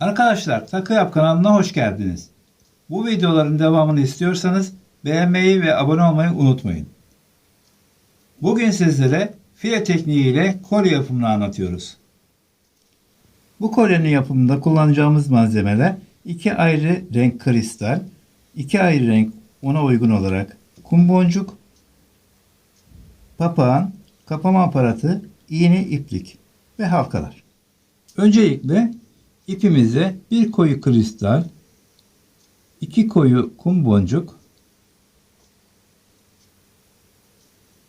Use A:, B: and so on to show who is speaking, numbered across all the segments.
A: Arkadaşlar Takı Yap kanalına hoş geldiniz. Bu videoların devamını istiyorsanız beğenmeyi ve abone olmayı unutmayın. Bugün sizlere file tekniği ile kolye yapımını anlatıyoruz. Bu kolyenin yapımında kullanacağımız malzemeler iki ayrı renk kristal, iki ayrı renk ona uygun olarak kum boncuk, papağan, kapama aparatı, iğne iplik ve halkalar. Öncelikle ipimize bir koyu kristal, iki koyu kum boncuk,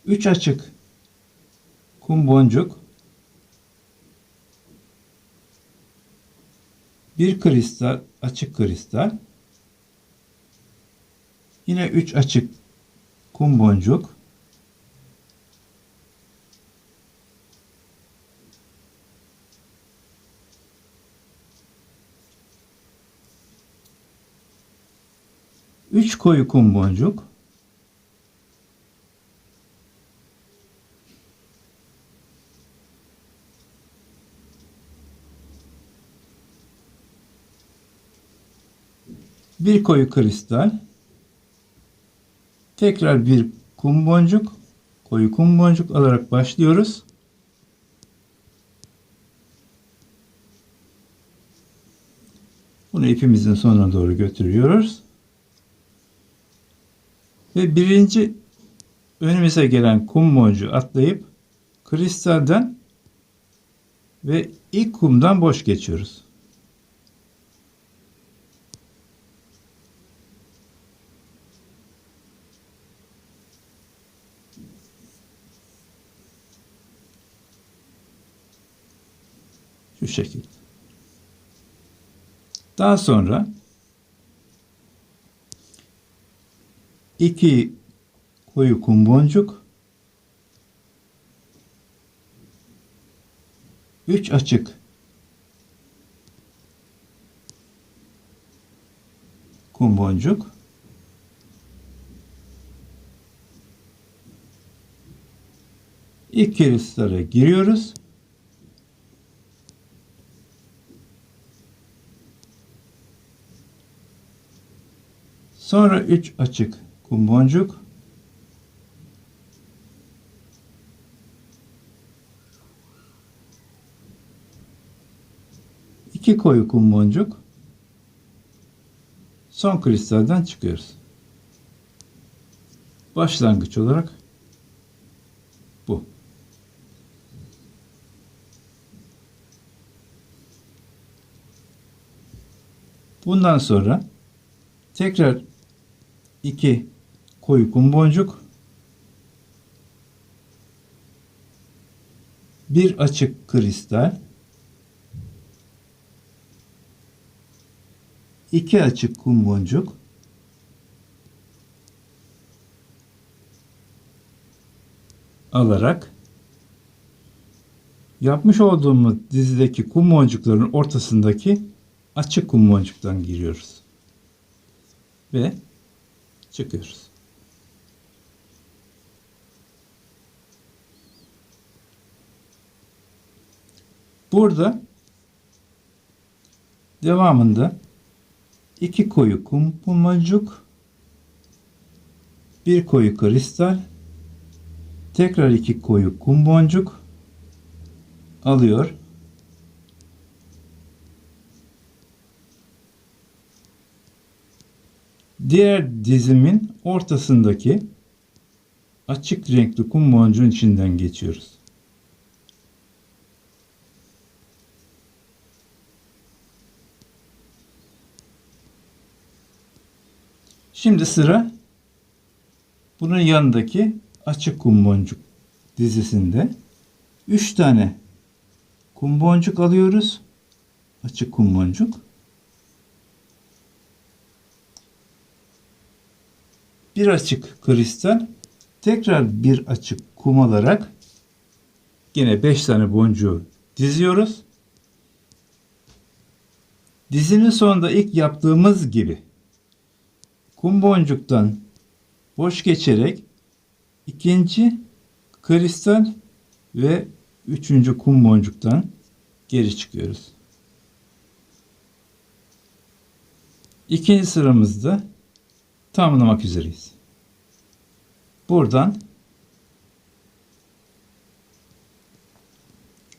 A: üç açık kum boncuk, bir kristal, açık kristal, yine üç açık kum boncuk, Üç koyu kum boncuk. Bir koyu kristal. Tekrar bir kum boncuk. Koyu kum boncuk alarak başlıyoruz. Bunu ipimizin sonuna doğru götürüyoruz. Ve birinci önümüze gelen kum boncuğu atlayıp kristalden ve ilk kumdan boş geçiyoruz. Şu şekilde. Daha sonra iki koyu kum boncuk, üç açık. Kum boncuk, ilk kristale giriyoruz. Sonra üç açık kum boncuk. iki koyu kum boncuk. Son kristalden çıkıyoruz. Başlangıç olarak bu. Bundan sonra tekrar iki koyu kum boncuk bir açık kristal iki açık kum boncuk alarak yapmış olduğumuz dizideki kum boncukların ortasındaki açık kum boncuktan giriyoruz. Ve çıkıyoruz. Burada devamında iki koyu kum boncuk, bir koyu kristal, tekrar iki koyu kum boncuk alıyor. Diğer dizimin ortasındaki açık renkli kum boncuğun içinden geçiyoruz. Şimdi sıra bunun yanındaki açık kum boncuk dizisinde 3 tane kum boncuk alıyoruz. Açık kum boncuk. bir açık kristal tekrar bir açık kum alarak yine 5 tane boncuğu diziyoruz. Dizinin sonunda ilk yaptığımız gibi kum boncuktan boş geçerek ikinci kristal ve üçüncü kum boncuktan geri çıkıyoruz. İkinci sıramızda tamamlamak üzereyiz. Buradan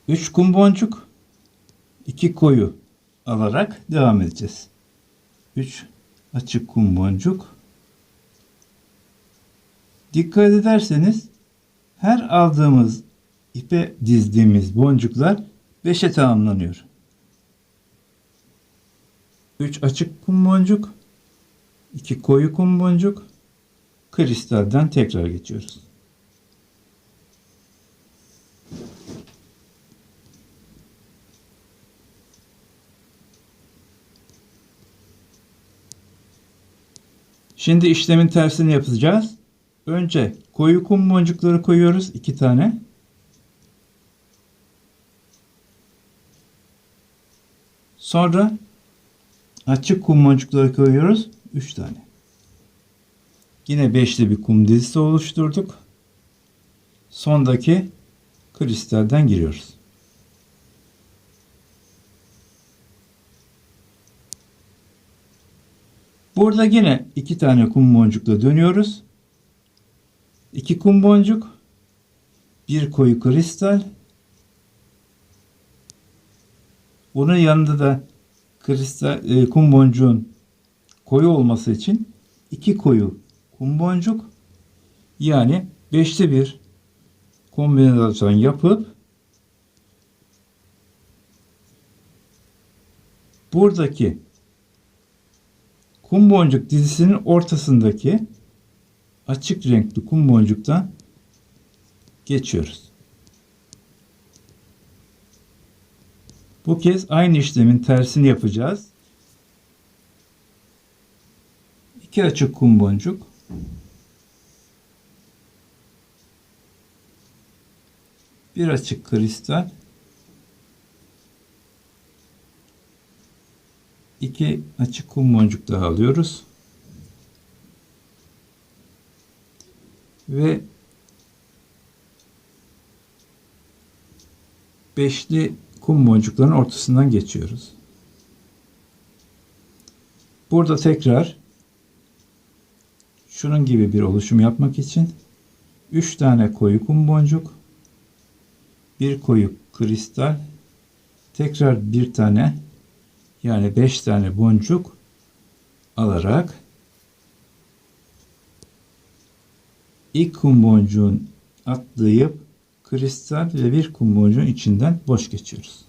A: 3 kum boncuk 2 koyu alarak devam edeceğiz. 3 açık kum boncuk. Dikkat ederseniz her aldığımız ipe dizdiğimiz boncuklar 5'e tamamlanıyor. 3 açık kum boncuk, 2 koyu kum boncuk, kristalden tekrar geçiyoruz. Şimdi işlemin tersini yapacağız. Önce koyu kum boncukları koyuyoruz. iki tane. Sonra açık kum boncukları koyuyoruz. Üç tane. Yine beşli bir kum dizisi oluşturduk. Sondaki kristalden giriyoruz. Burada yine iki tane kum boncukla dönüyoruz. İki kum boncuk, bir koyu kristal. Bunun yanında da kristal e, kum boncuğun koyu olması için iki koyu kum boncuk yani beşli bir kombinasyon yapıp buradaki kum boncuk dizisinin ortasındaki açık renkli kum boncuktan geçiyoruz. Bu kez aynı işlemin tersini yapacağız. İki açık kum boncuk. Bir açık kristal. İki açık kum boncuk daha alıyoruz. Ve beşli kum boncukların ortasından geçiyoruz. Burada tekrar şunun gibi bir oluşum yapmak için 3 tane koyu kum boncuk, bir koyu kristal, tekrar bir tane yani 5 tane boncuk alarak ilk kum boncuğun atlayıp kristal ve bir kum boncuğun içinden boş geçiyoruz.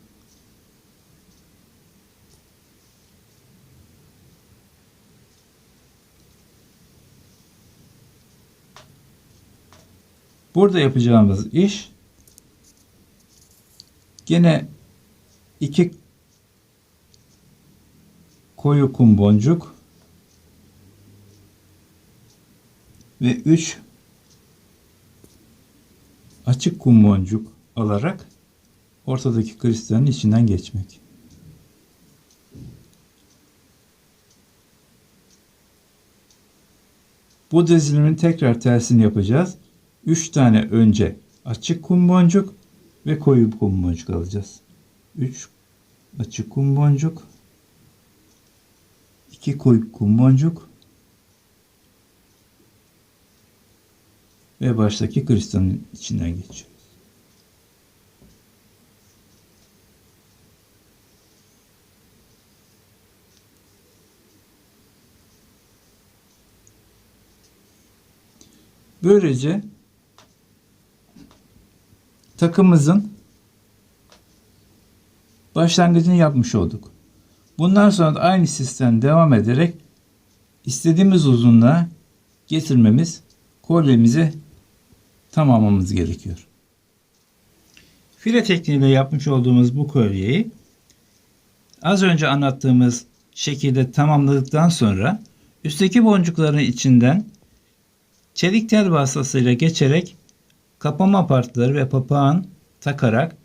A: Burada yapacağımız iş gene iki koyu kum boncuk ve 3 açık kum boncuk alarak ortadaki kristalin içinden geçmek. Bu dizilimin tekrar tersini yapacağız. 3 tane önce açık kum boncuk ve koyu kum boncuk alacağız. 3 açık kum boncuk 2 koyu kum boncuk ve baştaki kristalin içinden geçiyoruz. Böylece takımımızın başlangıcını yapmış olduk. Bundan sonra da aynı sistem devam ederek istediğimiz uzunluğa getirmemiz, kolyemizi tamamlamamız gerekiyor. File tekniğiyle yapmış olduğumuz bu kolyeyi az önce anlattığımız şekilde tamamladıktan sonra üstteki boncukların içinden çelik tel vasıtasıyla geçerek kapama partları ve papağan takarak